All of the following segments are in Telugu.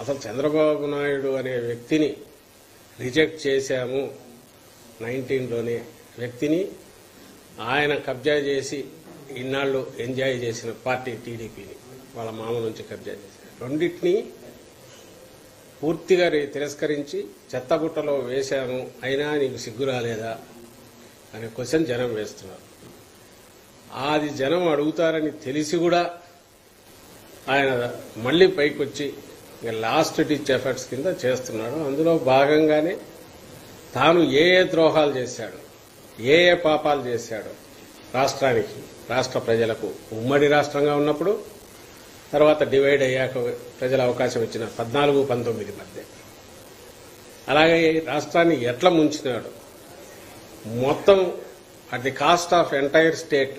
అసలు చంద్రబాబు నాయుడు అనే వ్యక్తిని రిజెక్ట్ చేశాము నైన్టీన్లోనే. వ్యక్తిని ఆయన కబ్జా చేసి ఇన్నాళ్ళు ఎంజాయ్ చేసిన పార్టీ టీడీపీని వాళ్ళ మామ నుంచి కబ్జా చేశారు. రెండింటిని పూర్తిగా తిరస్కరించి చెత్తబుట్టలో వేశాము అయినా నీకు సిగ్గు రాలేదా అనే క్వశ్చన్ జనం వేస్తున్నారు. అది జనం అడుగుతారని తెలిసి కూడా ఆయన మళ్ళీ పైకొచ్చి లాస్ట్ డిచ్ ఎఫర్ట్స్ కింద చేస్తున్నాడు. అందులో భాగంగానే తాను ఏ ఏ ద్రోహాలు చేశాడు ఏ ఏ పాపాలు చేశాడు రాష్ట్రానికి రాష్ట్ర ప్రజలకు ఉమ్మడి రాష్ట్రంగా ఉన్నప్పుడు తర్వాత డివైడ్ అయ్యాక ప్రజల అవకాశం ఇచ్చిన పద్నాలుగు పంతొమ్మిది మధ్య. అలాగే రాష్ట్రాన్ని ఎట్లా ముంచినాడు? మొత్తం at the cost of entire state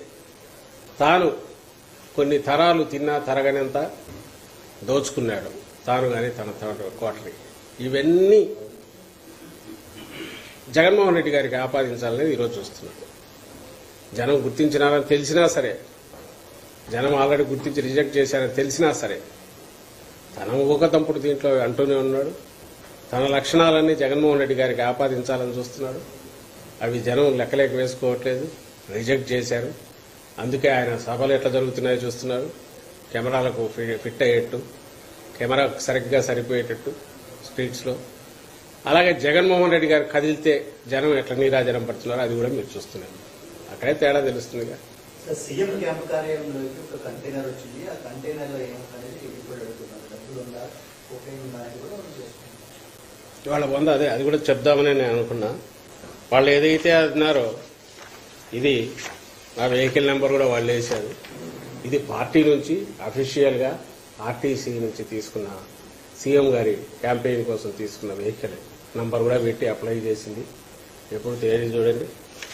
తాను కొన్ని తరాలు తిన్నా తరగనంత దోచుకున్నాడు. తాను కానీ తన తన కోటరీ. ఇవన్నీ జగన్మోహన్ రెడ్డి గారికి ఆపాదించాలని ఈరోజు చూస్తున్నాడు జనం గుర్తించినారని తెలిసినా సరే జనం ఆల్రెడీ గుర్తించి రిజెక్ట్ చేశారని తెలిసినా సరే తన ఊకతంపుడు దీంట్లో అంటూనే ఉన్నాడు. తన లక్షణాలన్నీ జగన్మోహన్ రెడ్డి గారికి ఆపాదించాలని చూస్తున్నాడు. అవి జనం లెక్కలేక వేసుకోవట్లేదు రిజెక్ట్ చేశారు. అందుకే ఆయన సభలు ఎట్లా జరుగుతున్నాయో చూస్తున్నారు. కెమెరాలకు ఫిట్ అయ్యేట్టు. కెమెరా సరిగ్గా సరిపోయేటట్టు స్ట్రీట్స్లో అలాగే జగన్మోహన్ రెడ్డి గారు కదిలితే జనం ఎట్లా నీరాజనం పడుతున్నారో అది కూడా మీరు చూస్తున్నారు. అక్కడే తేడా తెలుస్తుందిగా. సీఎం క్యాంప్ కార్యాలయంలోకి ఒక కంటైనర్ వచ్చింది. ఆ కంటైనర్లో ఏముందనేది ఇప్పుడు అడుగుతున్నారు డబ్బులు ఉందా? కోకైన్ ఉందా? అనేది కూడా మనం చేస్తున్నాం. వాళ్ళ వంద అదే అది కూడా చెప్దామని నేను అనుకున్నా. వాళ్ళు ఏదైతే అన్నారో ఇది ఆ వెహికల్ నెంబర్ కూడా వాళ్ళు వేశారు. ఇది పార్టీ నుంచి అఫీషియల్గా ఆర్టీసీ నుంచి తీసుకున్న సీఎం గారి క్యాంపెయిన్ కోసం తీసుకున్న వెహికల్ నంబర్ కూడా పెట్టి అప్లై చేసింది. ఎప్పుడు తేదీ చూడండి.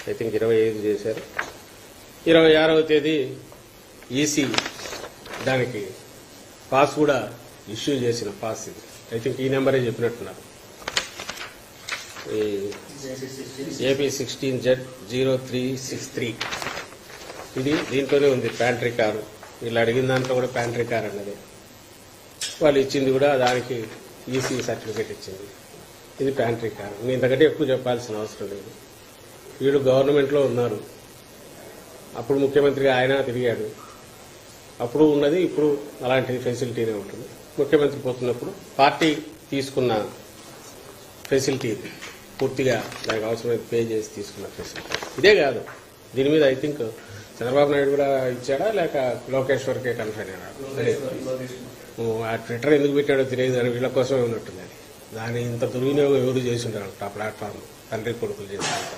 ఐ థింక్ ఇరవై ఐదు చేశారు. ఇరవై ఆరవ తేదీ ఈసీ దానికి పాస్ కూడా ఇష్యూ చేసిన పాస్ ఇది. ఐ థింక్ ఈ నెంబరే చెప్పినట్టున్నారు. ఈ AP sixteen Z zero three six three. ఇది దీంట్లోనే ఉంది ప్యాంట్రీ కారు. వీళ్ళు అడిగిన దాంట్లో కూడా ప్యాంట్రీ కార్ అన్నది. వాళ్ళు ఇచ్చింది కూడా దానికి ఈసీ సర్టిఫికేట్ ఇచ్చింది. ఇది ప్యాంట్రీ కార్ నేను ఇంతకంటే ఎక్కువ చెప్పాల్సిన అవసరం లేదు. వీళ్ళు గవర్నమెంట్లో ఉన్నారు. అప్పుడు ముఖ్యమంత్రిగా ఆయన తిరిగాడు. అప్పుడు ఉన్నది ఇప్పుడు అలాంటి ఫెసిలిటీనే ఉంటుంది. ముఖ్యమంత్రి పోతున్నప్పుడు పార్టీ తీసుకున్న ఫెసిలిటీ పూర్తిగా దానికి అవసరమైన పే చేసి తీసుకున్న ఫెసిలిటీ ఇదే కాదు. దీని మీద ఐ థింక్ చంద్రబాబు నాయుడు కూడా ఇచ్చాడా లేక లోకేశ్వర్కే కన్ఫైన్ అయినాడు ఆ ట్విట్టర్ ఎందుకు పెట్టాడో తెలియదు అని వీళ్ళ కోసమే ఉన్నట్టుంది అది దాని ఇంత దుర్వినియోగం ఎవరు చేసింటారు ఆ ప్లాట్ఫామ్ తండ్రి కొడుకులు చేసినంత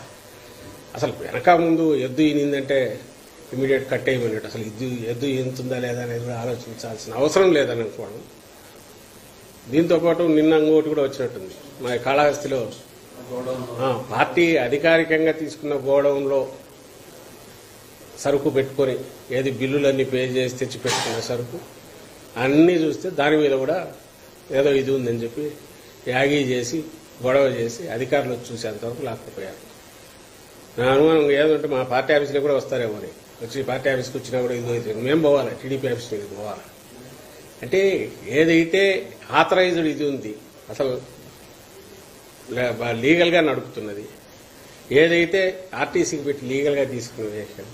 అసలు వెనక ముందు ఎద్దు ఈనిందంటే ఇమీడియట్ కట్ అయ్యమన్నట్టు అసలు ఎద్దు ఎద్దు ఈనుతుందా లేదా అనేది కూడా ఆలోచించాల్సిన అవసరం లేదని అనుకోవడం. దీంతో పాటు నిన్న ఇంకోటి కూడా వచ్చినట్టుంది. మా కాళహస్తిలో పార్టీ అధికారికంగా తీసుకున్న గోడౌన్లో సరుకు పెట్టుకొని ఏది బిల్లులన్నీ పే చేసి తెచ్చి పెట్టుకున్న సరుకు అన్నీ చూస్తే దాని మీద కూడా ఏదో ఇది ఉందని చెప్పి యాగీ చేసి గొడవ చేసి అధికారులు చూసేంతవరకు లాక్కుపోయారు. నా అనుమానం ఏదంటే మా పార్టీ ఆఫీస్లో కూడా వస్తారేమో అని. వచ్చి పార్టీ ఆఫీస్కి వచ్చినా కూడా ఇది అయితే మేము పోవాలి? టీడీపీ ఆఫీస్ మీద పోవాలి? అంటే ఏదైతే ఆథరైజ్డ్ ఇది ఉంది అసలు లీగల్గా నడుపుతున్నది ఏదైతే ఆర్టీసీకి పెట్టి లీగల్గా తీసుకున్న వెహికల్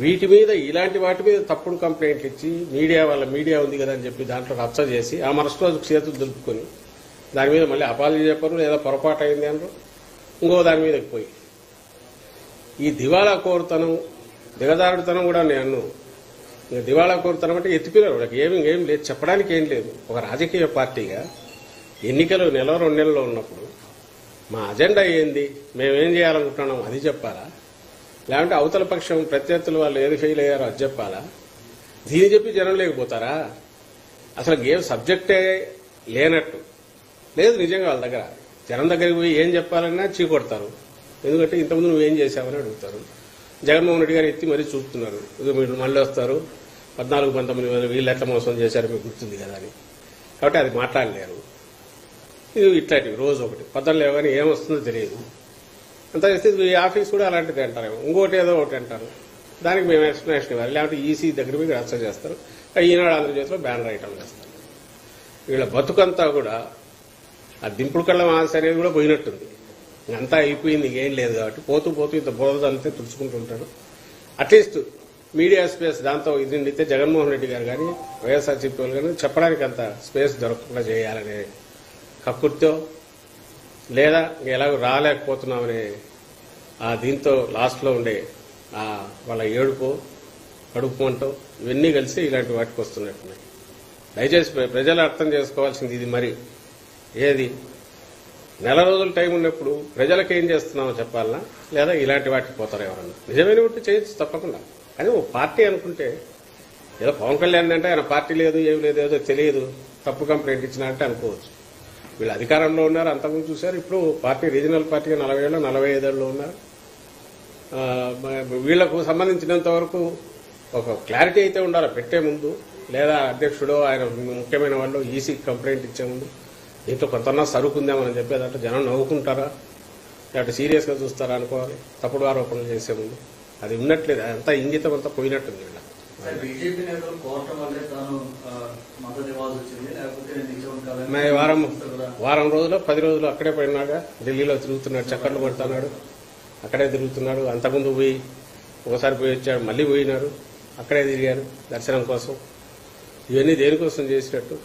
వీటి మీద ఇలాంటి వాటి మీద తప్పుడు కంప్లైంట్లు ఇచ్చి మీడియా వాళ్ళ మీడియా ఉంది కదా అని చెప్పి దాంట్లో రచ్చ చేసి ఆ మరుసటి రోజు చేతులు దులుపుకొని దాని మీద మళ్ళీ అపాలజీ చెప్పరు లేదా పొరపాటు అయింది అనరు. ఇంకో దాని మీద పోయి. ఈ దివాళా కోరుతనం దిగదారుడితనం కూడా నేను ఇంకా దివాళా కోరుతనం అంటే ఎత్తిపోయారు వాళ్ళకి ఏమి ఏం లేదు చెప్పడానికి ఏం లేదు. ఒక రాజకీయ పార్టీగా ఎన్నికలు నెల రెండు నెలల్లో ఉన్నప్పుడు మా అజెండా ఏంది? మేమేం చేయాలనుకుంటున్నాం అది చెప్పాలా? లేకుంటే అవతల పక్షం ప్రత్యర్థులు వాళ్ళు ఏది ఫెయిల్ అయ్యారో అది చెప్పాలా? దీని చెప్పి జనం లేకపోతారా? అసలు గేమ్ సబ్జెక్టే లేనట్టు. లేదు నిజంగా వాళ్ళ దగ్గర. జనం దగ్గరికి పోయి ఏం చెప్పాలన్నా చీకొడతారు. ఎందుకంటే ఇంతకుముందు నువ్వేం చేశావని అడుగుతారు. జగన్మోహన్ రెడ్డి గారు ఎత్తి మరీ చూస్తున్నారు ఇదిగో మీరు మళ్ళీ వస్తారు. పద్నాలుగు పంతొమ్మిది వేలు వీళ్ళు ఎట్లా మోసం చేశారు మీకు గుర్తుంది కదా అని. కాబట్టి అది మాట్లాడలేరు. ఇది ఇట్లాంటివి. రోజు ఒకటి. పొద్దున్న లేవని ఏమొస్తుందో తెలియదు. అంత ఈ ఆఫీస్ కూడా అలాంటిది అంటారు ఇంకోటి ఏదో ఒకటి అంటారు. దానికి మేము ఎక్స్ప్లెనేషన్ ఇవ్వాలి. లేకపోతే ఈసీ దగ్గర మీకు రచ్చ చేస్తారు. ఈనాడు ఆంధ్రజ్యోతిలో బ్యానర్ ఐటమ్ చేస్తారు. వీళ్ళ బతుకంతా కూడా ఆ దింపుడు కళ్ళం ఆశ అనేది కూడా పోయినట్టుంది. అంతా అయిపోయింది ఏం లేదు కాబట్టి పోతూ పోతూ ఇంత బోధ తల్లితే తుడుచుకుంటుంటాడు అట్లీస్ట్ మీడియా స్పేస్ దాంతో ఇది నిండితే జగన్మోహన్ రెడ్డి గారు కానీ వైఎస్ఆర్సీపీ వాళ్ళు కానీ చెప్పడానికి అంత స్పేస్ దొరకకుండా చేయాలనే కక్కుర్తో లేదా ఎలాగో రాలేకపోతున్నామనే ఆ దీంతో లాస్ట్లో ఉండే ఆ వాళ్ళ ఏడుపు కడుపు ఇవన్నీ కలిసి ఇలాంటి వాటికి వస్తున్నట్టున్నాయి దయచేసి ప్రజలు అర్థం చేసుకోవాల్సింది ఇది మరి. ఏది? నెల రోజులు టైం ఉన్నప్పుడు ప్రజలకు ఏం చేస్తున్నామో చెప్పాలనా? లేదా ఇలాంటి వాటికి పోతారు ఎవరన్నా? నిజమైన ఉంటే చేయొచ్చు తప్పకుండా. కానీ ఓ పార్టీ అనుకుంటే ఏదో పవన్ కళ్యాణ్ అంటే ఆయన పార్టీ లేదు ఏమి లేదు ఏదో తెలియదు తప్పు కంప్లైంట్ ఇచ్చినారంటే అనుకోవచ్చు. వీళ్ళు అధికారంలో ఉన్నారు. అంతకుముందు చూశారు. ఇప్పుడు పార్టీ రీజనల్ పార్టీగా నలభై ఏళ్ళు నలభై ఐదేళ్ళు ఉన్నారు వీళ్ళకు సంబంధించినంత వరకు ఒక క్లారిటీ అయితే ఉండాలి. పెట్టే ముందు లేదా అధ్యక్షుడో ఆయన ముఖ్యమైన వాళ్ళు ఈసీ కంప్లైంట్ ఇచ్చే ముందు దీంట్లో కొంతన్నా సరుకుందామని చెప్పేదంటే జనం నవ్వుకుంటారా? లేకపోతే సీరియస్గా చూస్తారా అనుకోవాలి. తప్పుడు ఆరోపణలు చేసే ముందు. అది ఉన్నట్లేదు. అంతా ఇంగితం అంతా పోయినట్టుంది వీళ్ళ. వారం వారం రోజులు పది రోజులు అక్కడే పోయినాగా ఢిల్లీలో తిరుగుతున్నాడు చక్కర్లు కొడుతున్నాడు అక్కడే తిరుగుతున్నాడు అంతకుముందు పోయి ఒకసారి పోయి వచ్చాడు మళ్ళీ పోయినారు అక్కడే తిరిగారు దర్శనం కోసం. ఇవన్నీ దేనికోసం చేసినట్టు?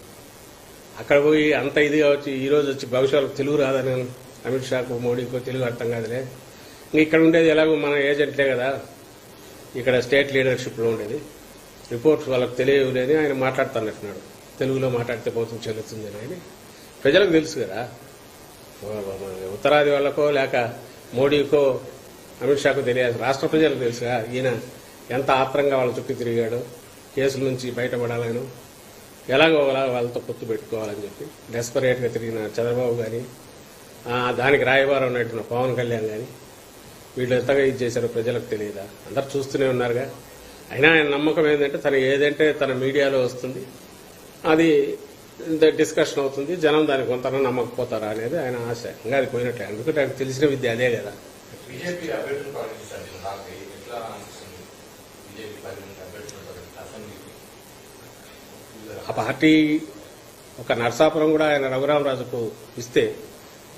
అక్కడ పోయి అంత ఇదిగా వచ్చి ఈ రోజు వచ్చి భవిష్యత్తు తెలుగు రాదని అమిత్ షాకు మోడీకో తెలుగు అర్థం కాదులే. ఇంక ఇక్కడ ఉండేది ఎలాగో మన ఏజెంట్లే కదా ఇక్కడ స్టేట్ లీడర్షిప్లో ఉండేది. రిపోర్ట్స్ వాళ్ళకి తెలియలేని ఆయన మాట్లాడుతున్నట్టున్నాడు. తెలుగులో మాట్లాడితే పోతుంది చెల్లుతుందని అని. ప్రజలకు తెలుసు కదా. ఉత్తరాది వాళ్ళకో లేక మోడీకో అమిత్ షాకు తెలియదు. రాష్ట్ర ప్రజలకు తెలుసుగా ఈయన ఎంత ఆత్రంగా వాళ్ళ చుట్టూ తిరిగాడు కేసుల నుంచి బయటపడాలను ఎలాగో అలా వాళ్ళతో పొత్తు పెట్టుకోవాలని చెప్పి డెస్పరేట్గా తిరిగిన చంద్రబాబు కానీ దానికి రాయబారం నడిపిన పవన్ కళ్యాణ్ కానీ వీళ్ళు ఎంతగా ఇది చేశారో ప్రజలకు తెలియదా? అందరు చూస్తూనే ఉన్నారుగా. అయినా ఆయన నమ్మకం ఏంటంటే తను ఏదంటే తన మీడియాలో వస్తుంది. అది డిస్కషన్ అవుతుంది. జనం దానికి కొంత నమ్మకపోతారా అనేది ఆయన ఆశ. ఇంకా అది పోయినట్లే ఎందుకంటే ఆయనకు తెలిసిన విద్య అదే కదా. ఆ పార్టీ ఒక నరసాపురం కూడా ఆయన రఘురామరాజుకు ఇస్తే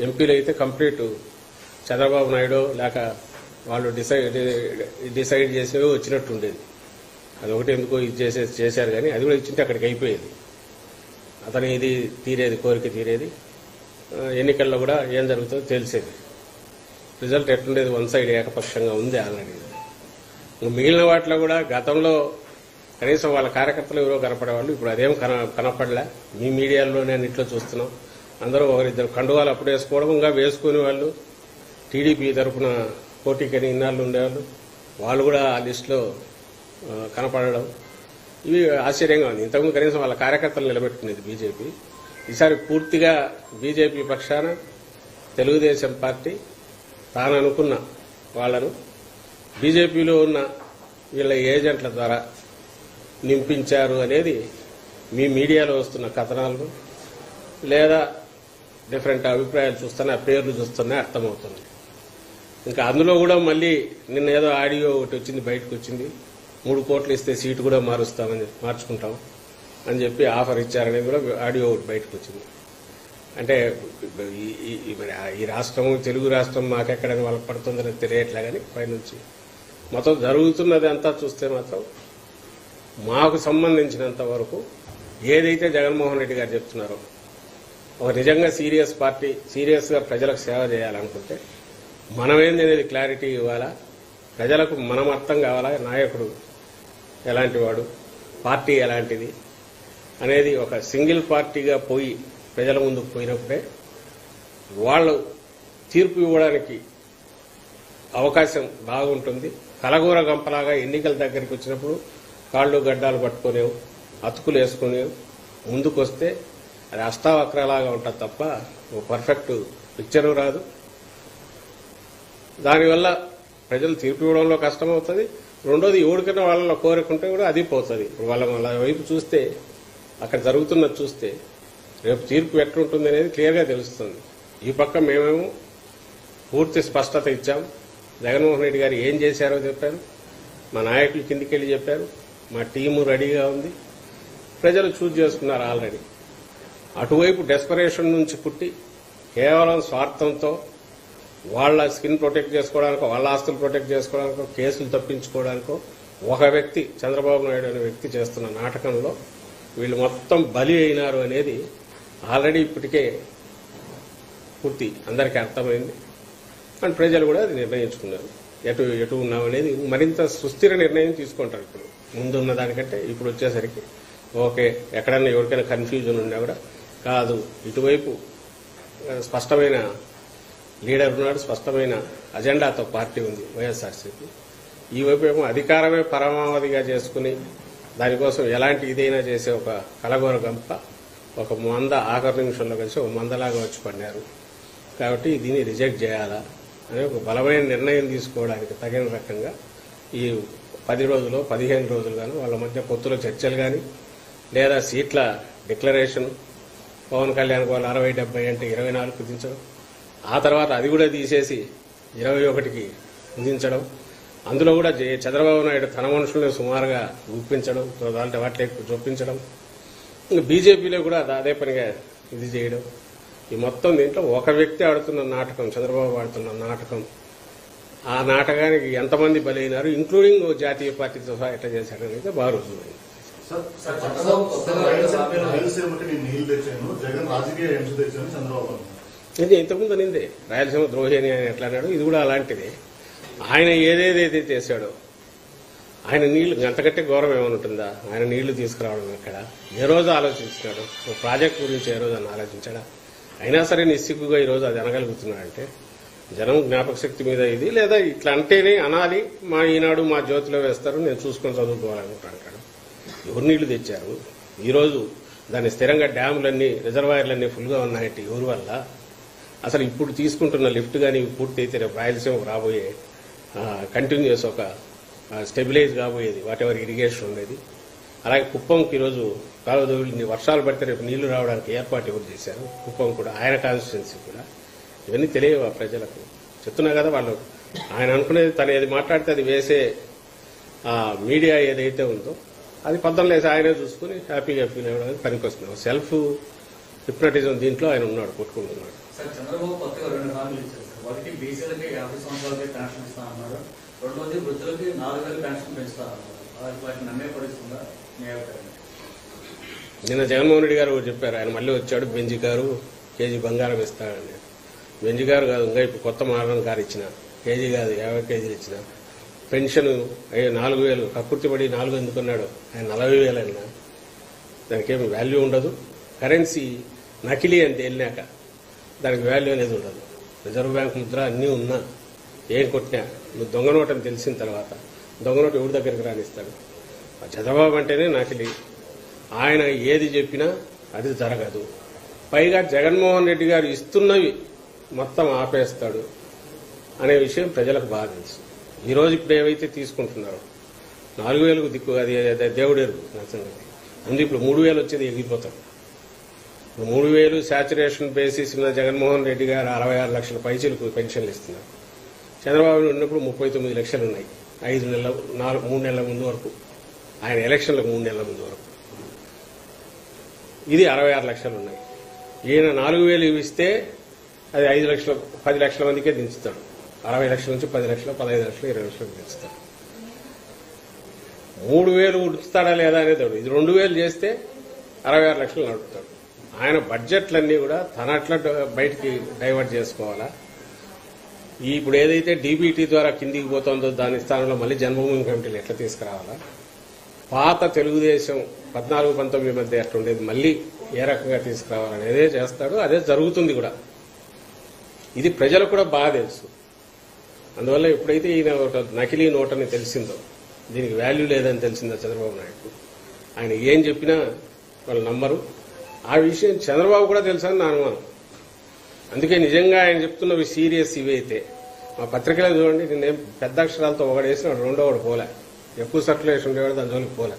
ఎంపీలు అయితే కంప్లీట్ చంద్రబాబు నాయుడు లేక వాళ్ళు డిసైడ్ డిసైడ్ చేసేవి వచ్చినట్టు ఉండేది అది ఒకటి ఎందుకో ఇది చేసే చేశారు కానీ అది కూడా ఇచ్చింటే అక్కడికి అయిపోయేది. అతని ఇది తీరేది కోరిక తీరేది. ఎన్నికల్లో కూడా ఏం జరుగుతుందో తెలిసేది. రిజల్ట్ ఎట్లుండేది వన్ సైడ్ ఏకపక్షంగా ఉంది ఆల్రెడీ. మిగిలిన వాటిలో కూడా గతంలో కనీసం వాళ్ళ కార్యకర్తలు ఎవరో కనపడేవాళ్ళు ఇప్పుడు అదేం కన కనపడలే. మీ మీడియాలో నేను ఇట్లా చూస్తున్నాం. అందరూ ఒకరిద్దరు కండువాలు అప్పుడు వేసుకోవడం ఇంకా వేసుకునే వాళ్ళు టీడీపీ తరఫున పోటీకని ఇన్నాళ్ళు ఉండేవాళ్ళు. వాళ్ళు కూడా ఆ లిస్టులో కనపడడం. ఇవి ఆశ్చర్యంగా ఉంది. ఇంతకుముందు కనీసం వాళ్ళ కార్యకర్తలు నిలబెట్టుకునేది బీజేపీ. ఈసారి పూర్తిగా బీజేపీ పక్షాన తెలుగుదేశం పార్టీ తాను అనుకున్న వాళ్ళను బీజేపీలో ఉన్న వీళ్ళ ఏజెంట్ల ద్వారా నింపించారు అనేది మీ మీడియాలో వస్తున్న కథనాలు లేదా డిఫరెంట్ అభిప్రాయాలు చూస్తున్నా పేర్లు చూస్తున్నా అర్థమవుతుంది. ఇంకా అందులో కూడా మళ్ళీ నిన్న ఏదో ఆడియో ఒకటి వచ్చింది బయటకు వచ్చింది. మూడు కోట్లు ఇస్తే సీటు కూడా మారుస్తామని మార్చుకుంటాం అని చెప్పి ఆఫర్ ఇచ్చారనేది కూడా ఆడియో బయటకు వచ్చింది. అంటే ఈ- ఈ రాష్ట్రం తెలుగు రాష్ట్రం మాకెక్కడని వాళ్ళకి పడుతుందని తెలియట్లే కానీ పైనుంచి. మొత్తం జరుగుతున్నది అంతా చూస్తే మాత్రం మాకు సంబంధించినంత వరకు ఏదైతే జగన్మోహన్ రెడ్డి గారు చెప్తున్నారో ఒక నిజంగా సీరియస్ పార్టీ సీరియస్గా ప్రజలకు సేవ చేయాలనుకుంటే మనమేంది అనేది క్లారిటీ ఇవ్వాలా? ప్రజలకు మనం అర్థం కావాలా? నాయకుడు ఎలాంటి వాడు పార్టీ ఎలాంటిది? అనేది ఒక సింగిల్ పార్టీగా పోయి ప్రజల ముందుకు పోయినప్పుడే వాళ్ళు తీర్పు ఇవ్వడానికి అవకాశం బాగుంటుంది. కలగూర గంపలాగా ఎన్నికల దగ్గరికి వచ్చినప్పుడు కాళ్ళు గడ్డాలు పట్టుకునేవు అతుకులు వేసుకునేవు ముందుకు వస్తే అది అష్టావక్రలాగా ఉంటుంది తప్ప ఓ పర్ఫెక్ట్ పిక్చరు రాదు. దానివల్ల ప్రజలు తీర్పు ఇవ్వడంలో కష్టం అవుతుంది రెండోది ఎవరికైనా వాళ్ళలో కోరుకుంటే కూడా అది పోతుంది. ఇప్పుడు వాళ్ళ వాళ్ళ వైపు చూస్తే అక్కడ జరుగుతున్నది చూస్తే రేపు తీర్పు ఎట్లుంటుంది అనేది క్లియర్గా తెలుస్తుంది. ఈ పక్క మేమేమో పూర్తి స్పష్టత ఇచ్చాం. జగన్మోహన్ రెడ్డి గారు ఏం చేశారో చెప్పారు. మా నాయకులు కిందికెళ్ళి చెప్పారు. మా టీము రెడీగా ఉంది. ప్రజలు చూజ్ చేసుకున్నారు ఆల్రెడీ. అటువైపు డెస్పరేషన్ నుంచి పుట్టి కేవలం స్వార్థంతో వాళ్ళ స్కిన్ ప్రొటెక్ట్ చేసుకోవడానికో వాళ్ళ ఆస్తులు ప్రొటెక్ట్ చేసుకోవడానికో కేసులు తప్పించుకోవడానికో ఒక వ్యక్తి చంద్రబాబు నాయుడు అనే వ్యక్తి చేస్తున్న నాటకంలో వీళ్ళు మొత్తం బలి అయినారు అనేది ఆల్రెడీ ఇప్పటికే పూర్తి అందరికీ అర్థమైంది. అండ్ ప్రజలు కూడా అది నిర్ణయించుకున్నారు. ఎటు ఎటు ఉన్నాం అనేది మరింత సుస్థిర నిర్ణయం తీసుకుంటారు ఇప్పుడు. ముందున్న దానికంటే ఇప్పుడు వచ్చేసరికి. ఓకే ఎక్కడన్నా ఎవరికైనా కన్ఫ్యూజన్ ఉన్నా కూడా కాదు. ఇటువైపు స్పష్టమైన లీడర్ ఉన్నాడు స్పష్టమైన అజెండాతో పార్టీ ఉంది వైఎస్ఆర్సీపీ. ఈ ఏమో అధికారమే పరమావధిగా చేసుకుని దానికోసం ఎలాంటి ఇదైనా చేసే ఒక కలగోర గంప ఒక మంద ఆఖరి నిమిషంలో కలిసి ఒక మందలాగా వచ్చి పడినారు. కాబట్టి దీన్ని రిజెక్ట్ చేయాలా అనే ఒక బలమైన నిర్ణయం తీసుకోవడానికి తగిన రకంగా ఈ పది రోజులు పదిహేను రోజులు కానీ వాళ్ళ మధ్య పొత్తుల చర్చలు కానీ లేదా సీట్ల డిక్లరేషన్ పవన్ కళ్యాణ్ వాళ్ళు అరవై డెబ్బై అంటే ఇరవై నాలుగు కుదించడం ఆ తర్వాత అది కూడా తీసేసి ఇరవై ఒకటికి కుదించడం అందులో కూడా చంద్రబాబు నాయుడు తన మనుషుల్ని సుమారుగా గుప్పించడం దాంట్లో వాటిలో ఎక్కువ చూపించడం ఇంకా బీజేపీలో కూడా అదే పనిగా ఇది చేయడం. ఈ మొత్తం దీంట్లో ఒక వ్యక్తి ఆడుతున్న నాటకం చంద్రబాబు ఆడుతున్న నాటకం. ఆ నాటకానికి ఎంతమంది బలైనారు ఇంక్లూడింగ్ జాతీయ పార్టీతో సహా ఎట్లా చేశారనేది బాగా రుజువైంది. సార్ సార్, చంద్రబాబు తెచ్చాను జగన్ రాజకీయ హింస తెచ్చాను. ఇది ఇంతకుముందు అనిందే రాయలసీమ ద్రోహి అని ఆయన ఎట్లా అన్నాడు? ఇది కూడా అలాంటిదే. ఆయన ఏదేదైతే చేశాడో ఆయన నీళ్ళు గంటకట్టే ఘోరం ఏమైనా ఉంటుందా? ఆయన నీళ్ళు తీసుకురావడం అక్కడ ఏ రోజు ఆలోచించినాడు? ఒక ప్రాజెక్ట్ గురించి ఏ రోజు అని ఆలోచించాడా? అయినా సరే నిస్సిగ్గుగా ఈ రోజు అది అనగలుగుతున్నాడంటే జనం జ్ఞాపక శక్తి మీద ఇది లేదా ఇట్లా అంటేనే అనాలి మా ఈనాడు మా జ్యోతిలో వేస్తారు నేను చూసుకొని చదువుకోవాలనుకుంటాను అక్కడ ఎవరు నీళ్ళు తెచ్చారు? ఈరోజు దాని స్థిరంగా డ్యాములన్నీ రిజర్వాయర్లన్నీ ఫుల్గా ఉన్నాయంటే ఎవరి వల్ల? అసలు ఇప్పుడు తీసుకుంటున్న లిఫ్ట్ కానీ పూర్తయితే రేపు రాయలసీమకు రాబోయే కంటిన్యూస్ ఒక స్టెబిలైజ్ కాబోయేది వాట్ ఎవర్ ఇరిగేషన్ ఉండేది. అలాగే కుప్పంకి ఈరోజు కాలువదోళ్ళు వర్షాలు పడితే రేపు నీళ్ళు రావడానికి ఏర్పాటు ఎవరు చేశారు? కుప్పం కూడా ఆయన కాన్స్టిట్యున్సీ కూడా. ఇవన్నీ తెలియవు ఆ ప్రజలకు? చెప్తున్నా కదా వాళ్ళు. ఆయన అనుకునేది తను ఏది మాట్లాడితే అది వేసే మీడియా ఏదైతే ఉందో అది పద్దం లేసి ఆయనే చూసుకుని హ్యాపీగా ఫీల్ అవ్వడానికి పనికొస్తున్నాడు సెల్ఫ్ హిప్నటిజం దీంట్లో ఆయన ఉన్నాడు కొట్టుకుంటున్నాడు. సార్ చంద్రబాబు కొత్తగా రెండు హామీలు ఇచ్చారు సార్. ఒకటి బీసీలకి యాభై సంవత్సరాలకి పెన్షన్ ఇస్తా అన్నారు. రెండోది వృద్ధులకి నాలుగు వేలు పెన్షన్ పెంచుతా అన్నారు. వాటిని నమ్మే పడుతుందా మీ అభిప్రాయం? నిన్న జగన్మోహన్ రెడ్డి గారు చెప్పారు. ఆయన మళ్ళీ వచ్చాడు బెంజి గారు కేజీ బంగారం ఇస్తాడని బెంజి గారు కాదు ఇంకా ఇప్పుడు కొత్త మోడల్ కారు ఇచ్చిన. కేజీ కాదు యాభై కేజీలు ఇచ్చిన. పెన్షన్ అయ్యో నాలుగు వేలు కక్కుర్తి పడి నాలుగు ఎందుకున్నాడు ఆయన నలభై వేలు అయినా దానికేమి వాల్యూ ఉండదు. కరెన్సీ నకిలీ అంటే వెళ్ళినాక. దానికి వాల్యూ అనేది ఉండదు. రిజర్వ్ బ్యాంక్ ముద్ర అన్నీ ఉన్నా ఏం కొట్టినా నువ్వు దొంగ నోట్ అని తెలిసిన తర్వాత దొంగ నోటు ఎవరి దగ్గరికి రానిస్తాడు? ఆ చంద్రబాబు అంటేనే నకిలీ ఆయన ఏది చెప్పినా అది జరగదు. పైగా జగన్మోహన్ రెడ్డి గారు ఇస్తున్నవి మొత్తం ఆపేస్తాడు అనే విషయం ప్రజలకు బాగా తెలుసు. ఈరోజు ఇప్పుడు ఏవైతే తీసుకుంటున్నారో నాలుగు వేలకు దిక్కు అది దేవుడేరు దేవుడు ఎరుగు. నా సంగతి ముందు ఇప్పుడు మూడు వేలు వచ్చేది ఎగిరిపోతాడు. మూడు వేలు శాచురేషన్ బేసిస్ ఉన్న జగన్మోహన్ రెడ్డి గారు అరవై ఆరు లక్షల పైచీలకు పెన్షన్లు ఇస్తున్నారు. చంద్రబాబు ఉన్నప్పుడు ముప్పై తొమ్మిది లక్షలు ఉన్నాయి. ఐదు నెలల నాలుగు మూడు నెలల ముందు వరకు. ఆయన ఎలక్షన్లకు మూడు నెలల ముందు వరకు. ఇది అరవై ఆరు లక్షలు ఉన్నాయి. ఈయన నాలుగు వేలు ఇస్తే అది ఐదు లక్షల పది లక్షల మందికే దించుతాడు. అరవై లక్షల నుంచి పది లక్షలు పదహైదు లక్షలు ఇరవై లక్షలకు దించుతాడు. మూడు వేలు ఉడుకుతాడా లేదా అనేది ఇది రెండు వేలు చేస్తే అరవై ఆరు లక్షలు నడుపుతాడు. ఆయన బడ్జెట్లన్నీ కూడా తన అట్లా బయటికి డైవర్ట్ చేసుకోవాలా? ఈ ఇప్పుడు ఏదైతే డీబీటీ ద్వారా కిందికి పోతుందో దాని స్థానంలో మళ్ళీ జన్మభూమి కమిటీలు ఎట్లా తీసుకురావాలా? పాత తెలుగుదేశం పద్నాలుగు పంతొమ్మిది మధ్య ఎట్లా ఉండేది మళ్ళీ ఏ రకంగా తీసుకురావాలని అదే చేస్తాడు అదే జరుగుతుంది కూడా. ఇది ప్రజలకు కూడా బాగా తెలుసు. అందువల్ల ఎప్పుడైతే ఈయన ఒక నకిలీ నోట్ అని తెలిసిందో దీనికి వాల్యూ లేదని తెలిసిందో చంద్రబాబు నాయుడు ఆయన ఏం చెప్పినా వాళ్ళు నమ్మరు. ఆ విషయం చంద్రబాబు కూడా తెలుసని నా అనుమానం అందుకే నిజంగా ఆయన చెప్తున్నవి సీరియస్ ఇవి అయితే. మా పత్రికలో చూడండి నేనేం పెద్ద అక్షరాలతో ఒకడేసిన రెండో ఒకటి పోలే. ఎక్కువ సర్క్యులేషన్ ఉండేవాడు దాని జోలికి పోలే.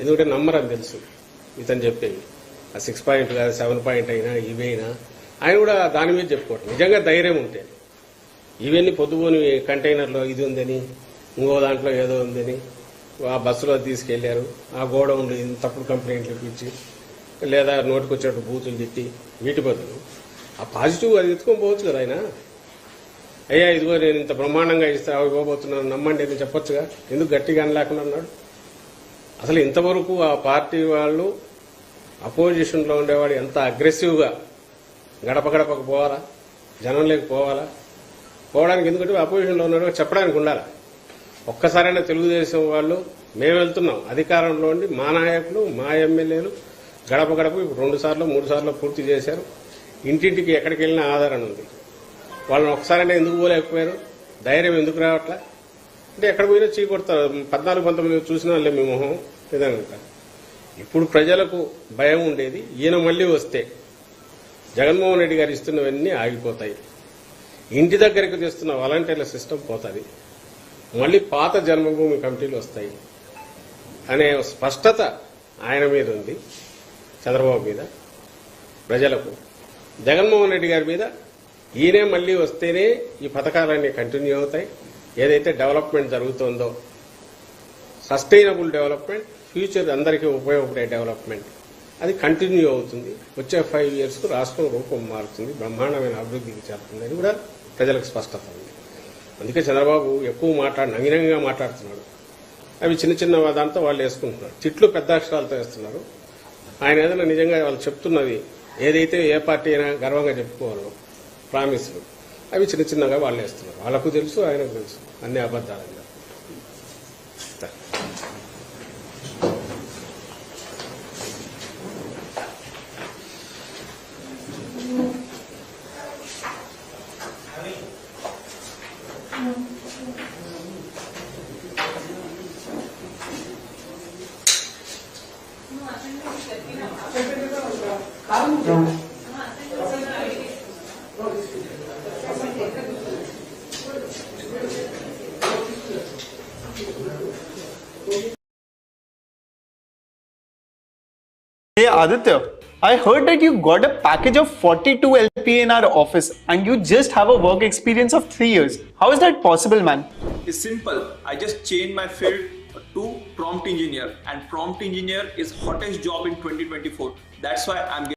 ఎందుకంటే నమ్మరని తెలుసు ఇతను చెప్పేవి. ఆ సిక్స్ పాయింట్ కాదు సెవెన్ పాయింట్ అయినా ఇవైనా. ఆయన కూడా దాని మీద చెప్పుకోవటం. నిజంగా ధైర్యం ఉంటే. ఇవన్నీ పొద్దుపోని కంటైనర్లో ఇది ఉందని ఇంకో దాంట్లో ఏదో ఉందని ఆ బస్సులో తీసుకెళ్ళారు. ఆ గోడౌన్లో ఇంత తప్పుడు కంప్లైంట్లు ఇప్పించి లేదా నోటికి వచ్చినట్టు బూతులు తిట్టి వీటి బదులు ఆ పాజిటివ్ అది ఎత్తుకొని పోవచ్చు కదా ఆయన. అయ్యా ఇదిగో నేను ఇంత బ్రహ్మాండంగా ఇస్తా ఇవ్వబోతున్నాను నమ్మండి అని చెప్పొచ్చుగా. ఎందుకు గట్టిగా అనలేకుండా అన్నాడు అసలు ఇంతవరకు ఆ పార్టీ వాళ్ళు అపోజిషన్లో ఉండేవాడు ఎంత అగ్రెసివ్గా? గడప గడపకు పోవాలా? జనంలోకి పోవాలా? పోవడానికి ఎందుకంటే అపోజిషన్లో ఉన్నాడు చెప్పడానికి ఉండాలి? ఒక్కసారైనా తెలుగుదేశం వాళ్ళు మేము వెళ్తున్నాం. అధికారంలో ఉండి మా నాయకులు మా ఎమ్మెల్యేలు గడప గడప ఇప్పుడు రెండు సార్లు మూడు సార్లు పూర్తి చేశారు. ఇంటింటికి ఎక్కడికి వెళ్ళినా ఆధారం ఉంది. వాళ్ళని ఒకసారైనా ఎందుకు పోలేకపోయారు? ధైర్యం ఎందుకు రావట్లే? అంటే ఎక్కడ పోయినా చీ కొడతారు పద్నాలుగు పంతొమ్మిది చూసిన వాళ్ళే మీ మొహం ఇదంట ఇప్పుడు ప్రజలకు భయం ఉండేది. ఈయన మళ్ళీ వస్తే జగన్మోహన్ రెడ్డి గారు ఇస్తున్నవన్నీ ఆగిపోతాయి. ఇంటి దగ్గరికి తెస్తున్న వాలంటీర్ల సిస్టమ్ పోతుంది. మళ్ళీ పాత జన్మభూమి కమిటీలు వస్తాయి. అనే స్పష్టత ఆయన మీద ఉంది. చంద్రబాబు మీద ప్రజలకు. జగన్మోహన్ రెడ్డి గారి మీద ఈయనే మళ్ళీ వస్తేనే ఈ పథకాలన్నీ కంటిన్యూ అవుతాయి. ఏదైతే డెవలప్మెంట్ జరుగుతుందో సస్టైనబుల్ డెవలప్మెంట్ ఫ్యూచర్ అందరికీ ఉపయోగపడే డెవలప్మెంట్ అది కంటిన్యూ అవుతుంది. వచ్చే ఫైవ్ ఇయర్స్కు రాష్ట్రం రూపం మారుతుంది బ్రహ్మాండమైన అభివృద్ధికి చేరుతుందని కూడా ప్రజలకు స్పష్టత ఉంది. అందుకే చంద్రబాబు ఎక్కువ మాట్లాడి నగినంగా మాట్లాడుతున్నాడు. అవి చిన్న చిన్న దాంతో వాళ్ళు వేసుకుంటున్నారు. చిట్లు పెద్ద అక్షరాలతో వేస్తున్నారు. ఆయన ఏదైనా నిజంగా వాళ్ళు చెప్తున్నది ఏదైతే ఏ పార్టీ అయినా గర్వంగా చెప్పుకోవాలో ప్రామిస్లు అవి చిన్న చిన్నగా వాళ్ళు వేస్తున్నారు వాళ్ళకు తెలుసు ఆయనకు తెలుసు. అన్ని అబద్ధాలు. Hey Aditya, I heard that you got a package of 42 LPA in our office and you just have a work experience of 3 years. How is that possible, man? It's simple. I just changed my field to prompt engineer, and prompt engineer is hottest job in 2024. That's why I'm.